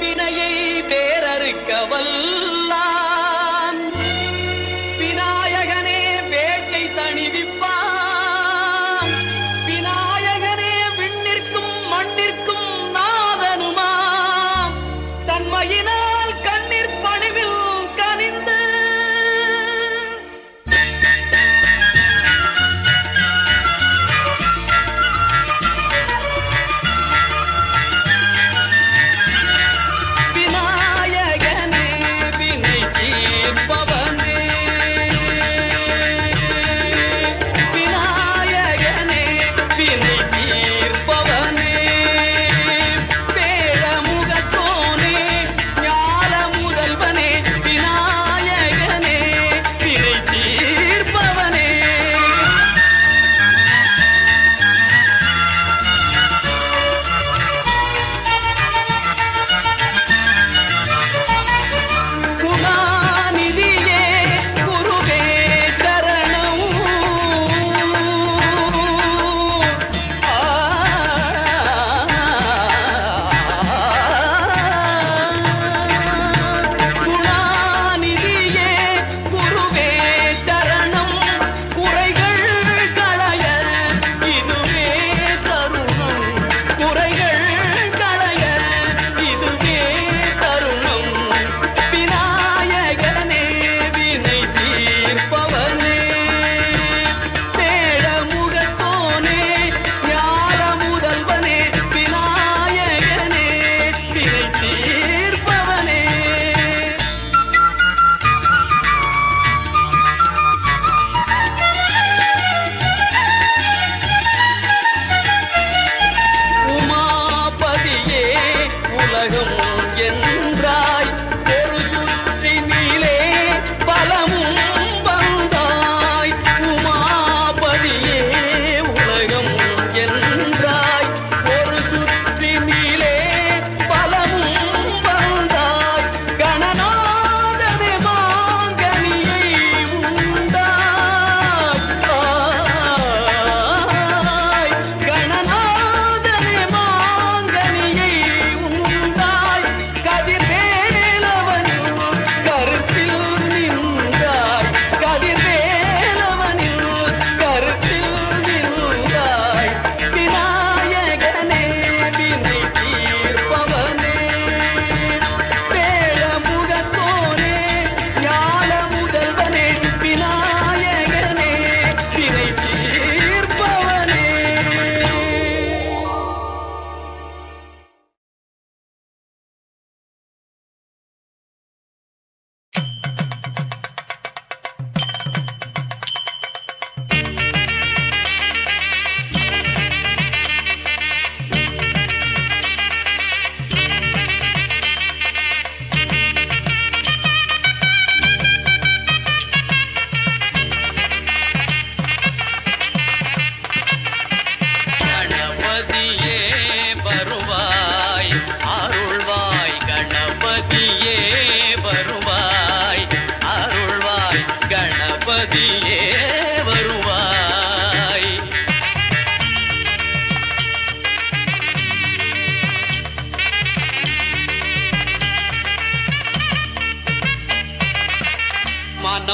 வினையை வேறறுக்க தீர்ப்பவனே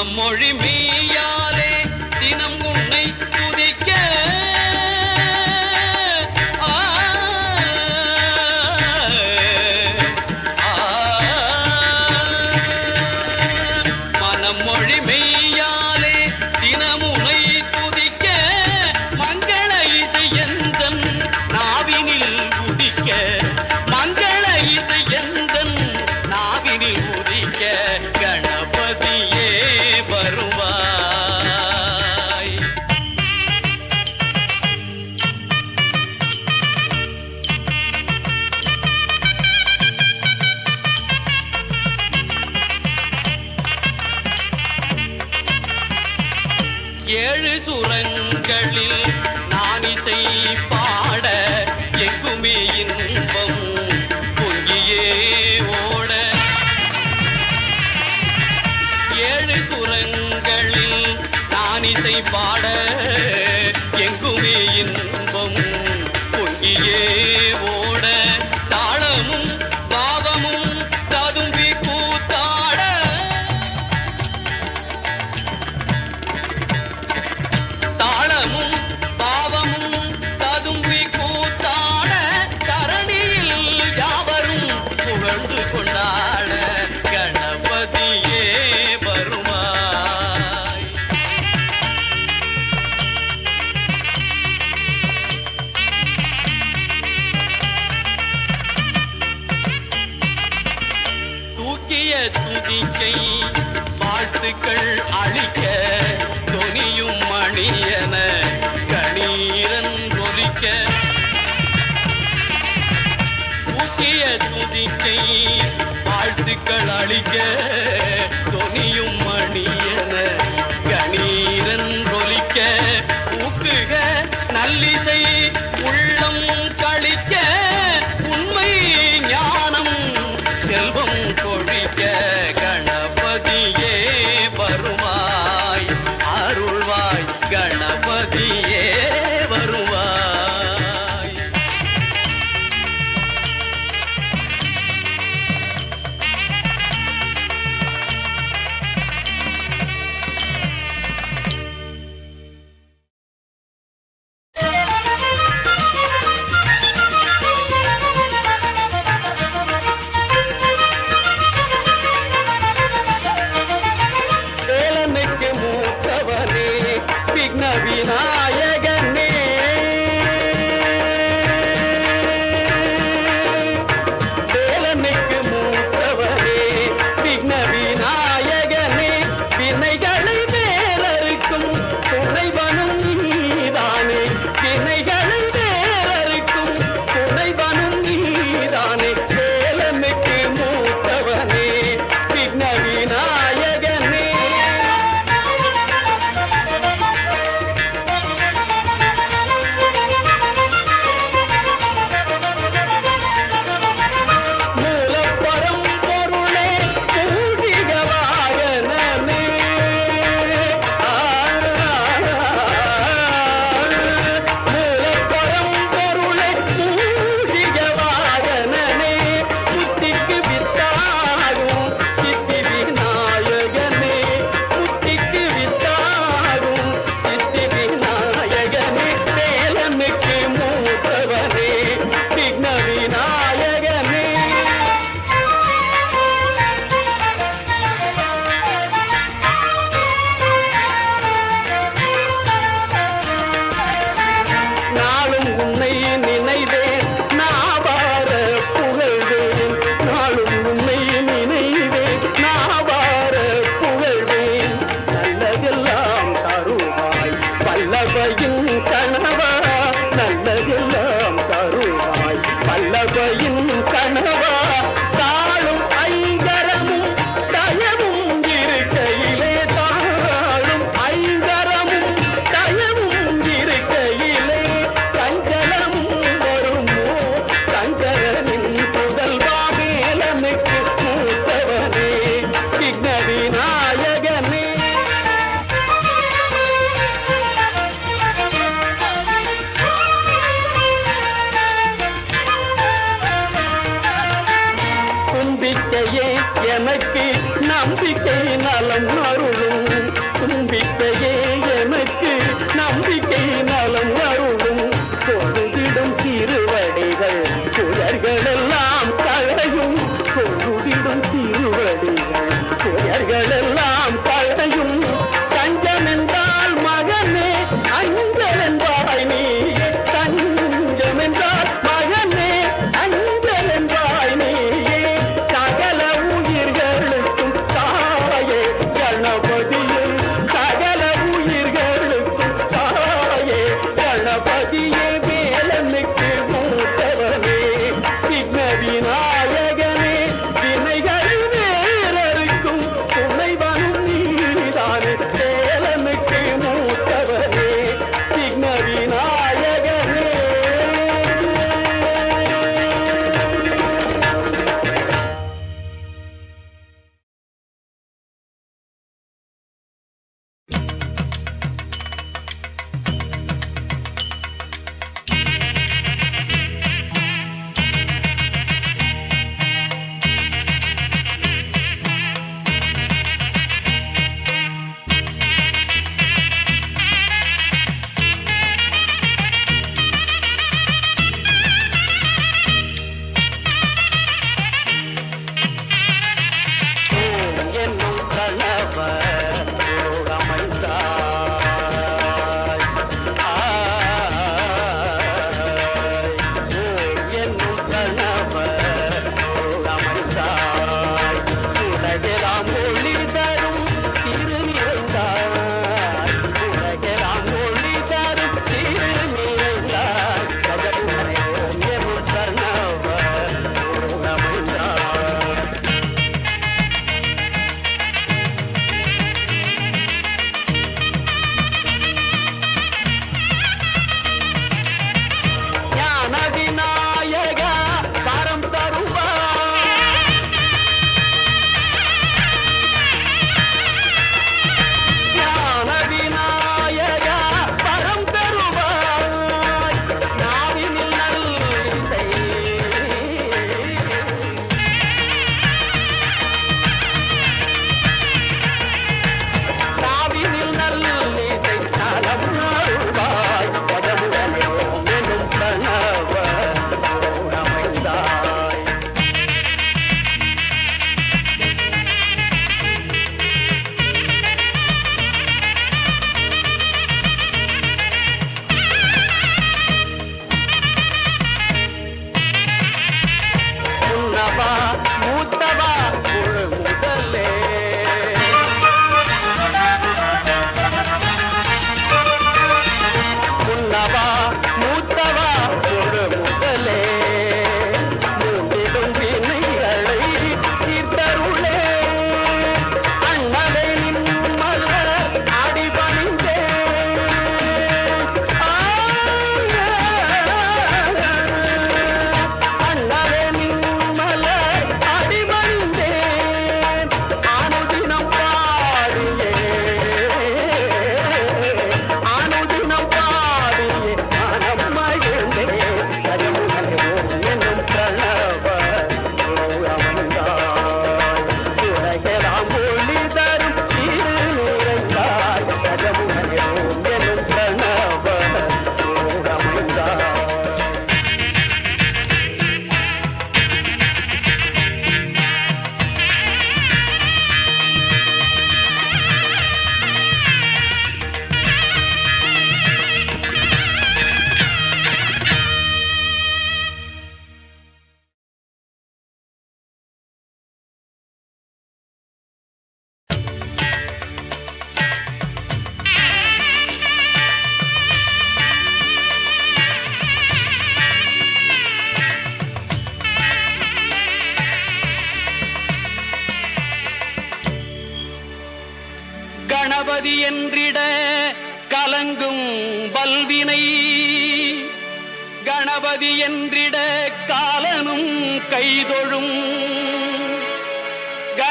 மனம் மொழி மெய்யாலே எங்குமே இன்பம் பொங்கியே. துதி செய் வாழ்த்துக்கள் அளிக்க துணியும் மணியன கணீரன் கொதிக்க பூசிய துதி செய் வாழ்த்துக்கள் அளிக்க. வாய் கணபதியே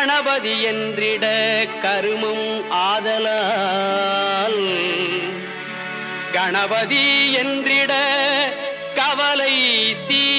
கணபதி என்றிட கருமம் ஆதலால். கணபதி என்றிட கவலை தீ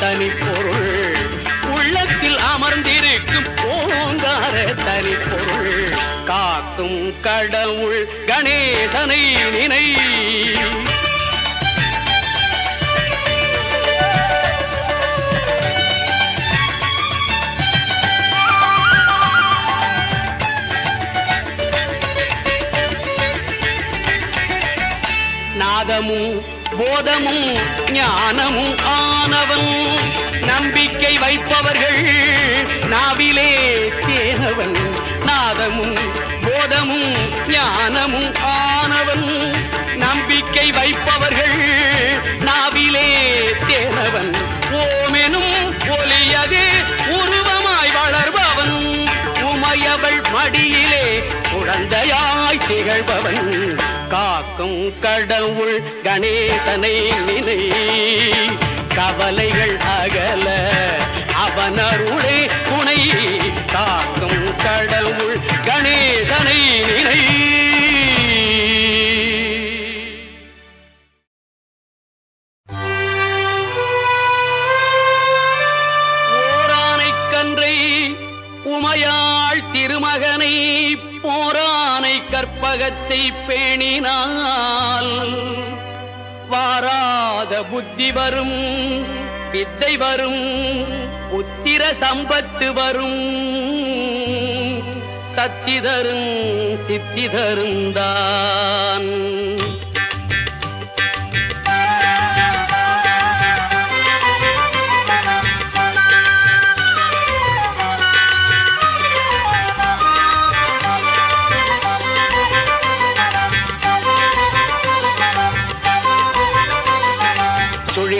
தனி பொருள் உள்ளத்தில் அமர்ந்திருக்கும் ஓங்கார பொருள் காக்கும் கடவுள் கணேசனை நினை. நாதமும் போதமும் ஞானமும் ஆனவன். நம்பிக்கை வைப்பவர்கள் நாவிலே தேனவன் நாதமும் போதமும் ஞானமும் ஆனவன். நம்பிக்கை வைப்பவர்கள் நாவிலே தேனவன் ஓமெனும் ஒலியது உருவமாய் வளர்பவன். உமையவள் மடியிலே குழந்தையாய் திகழ்பவன். காக்கும் கடவுள் கணேசனை நினை. கவலைகள் அகல அவன் துணை. காக்கும் கடவுள் கணேசனை நினை. உமையாள் திருமகனை போரானை கற்பகத்தை பேணினால். வாராத புத்தி வரும் வித்தை வரும் புத்திர சம்பத்து வரும். சக்தி தரும் சித்தி தருந்தான்.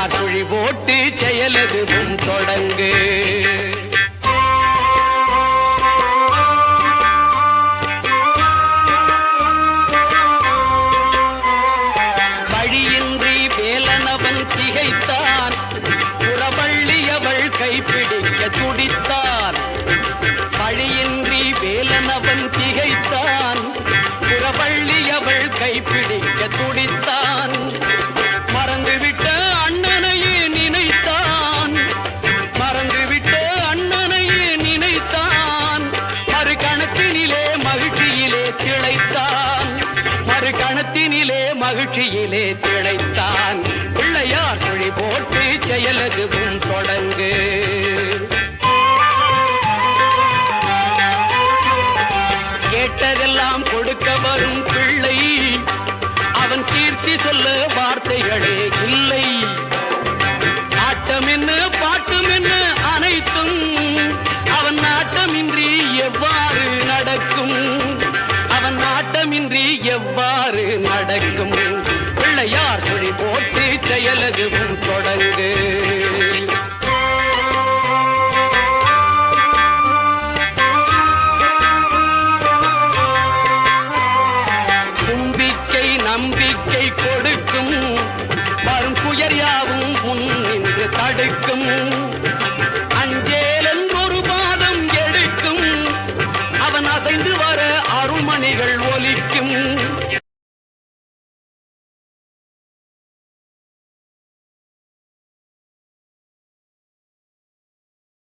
பிள்ளையார் துழி போட்டு செயலதுவும் தொடங்கு. கணத்தினிலே மகிழ்ச்சியிலே திளைத்தான். பிள்ளையார் மொழி போட்டு செயலதுவும் தொடங்கு. கேட்டதெல்லாம் கொடுக்க வரும் பிள்ளை. அவன் கீர்த்தி சொல்ல வார்த்தைகளே. போற்றி மொழி போட்டு